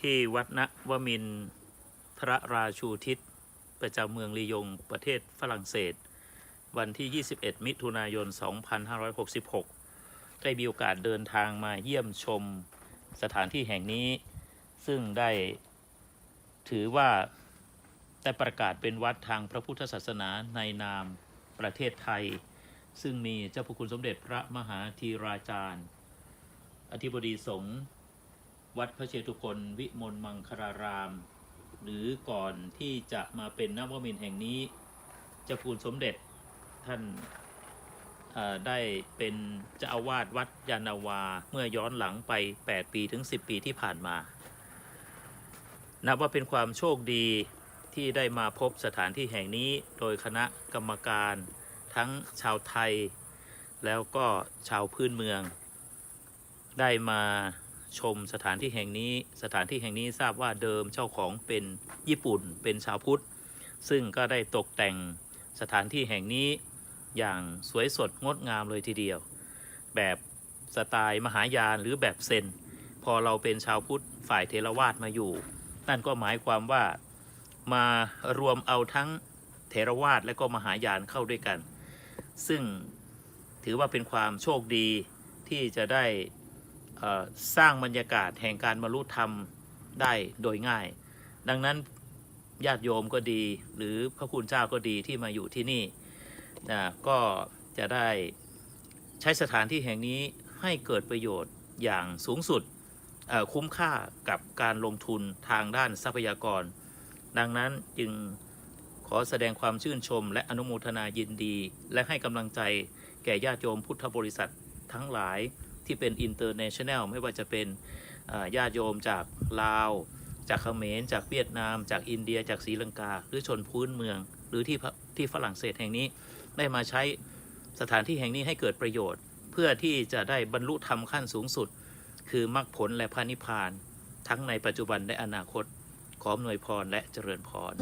ที่วัดนวมินทรราชูทิศ ประจำเมืองลียง ประเทศฝรั่งเศส วันที่ 21 มิถุนายน 2566 ได้มีโอกาสเดินทางมาเยี่ยมชมสถานที่แห่งนี้ ซึ่งได้ถือว่าได้ประกาศเป็นวัดทางพระพุทธศาสนาในนามประเทศไทย ซึ่งมีเจ้าพระคุณสมเด็จพระมหาธีราจารย์ อธิบดีสงฆ์ วัดพระเชตุพนวิมลมังคลาราม หรือก่อนที่จะมาเป็นนวมินแห่งนี้เจ้าคุณสมเด็จท่านได้เป็นเจ้าอาวาสวัดยานนาวาเมื่อย้อนหลังไป 8 ปีถึง 10 ปีที่ผ่านมานับว่าเป็นความโชคดีที่ได้มาพบสถานที่แห่งนี้โดยคณะกรรมการทั้งชาวไทย แล้วก็ชาวพื้นเมือง ได้มา ชมสถานที่แห่งนี้ สถานที่แห่งนี้ทราบว่าเดิมเจ้าของเป็นญี่ปุ่นเป็นชาวพุทธ ซึ่งก็ได้ตกแต่งสถานที่แห่งนี้อย่างสวยสดงดงามเลยทีเดียว แบบสไตล์มหายานหรือแบบเซนพอเราเป็นชาวพุทธฝ่ายเทรวาสมาอยู่ นั่นก็หมายความว่ามารวมเอาทั้งเทรวาสและก็มหายานเข้าด้วยกัน ซึ่งถือว่าเป็นความโชคดีที่จะได้ สร้างบรรยากาศแห่งการบรรลุธรรมได้โดยง่าย ดังนั้นญาติโยมก็ดี หรือพระคุณเจ้าก็ดีที่มาอยู่ที่นี่นะก็จะได้ใช้สถานที่แห่งนี้ให้เกิดประโยชน์อย่างสูงสุดคุ้มค่ากับการลงทุนทางด้านทรัพยากร ดังนั้นจึงขอแสดงความชื่นชม และอนุโมทนายินดี และให้กำลังใจแก่ญาติโยมพุทธบริษัททั้งหลาย ที่เป็นอินเตอร์เนชั่นแนลไม่ว่าจะเป็นญาติโยมจากลาว จากเขมรจากเวียดนาม จากอินเดีย จากศรีลังกา หรือชนพื้นเมือง หรือที่ที่ฝรั่งเศสแห่งนี้ได้มาใช้สถานที่แห่งนี้ให้เกิดประโยชน์ เพื่อที่จะได้บรรลุธรรมขั้นสูงสุด คือมรรคผลและพระนิพพาน ทั้งในปัจจุบันและอนาคต ขออำนวยพรและเจริญพร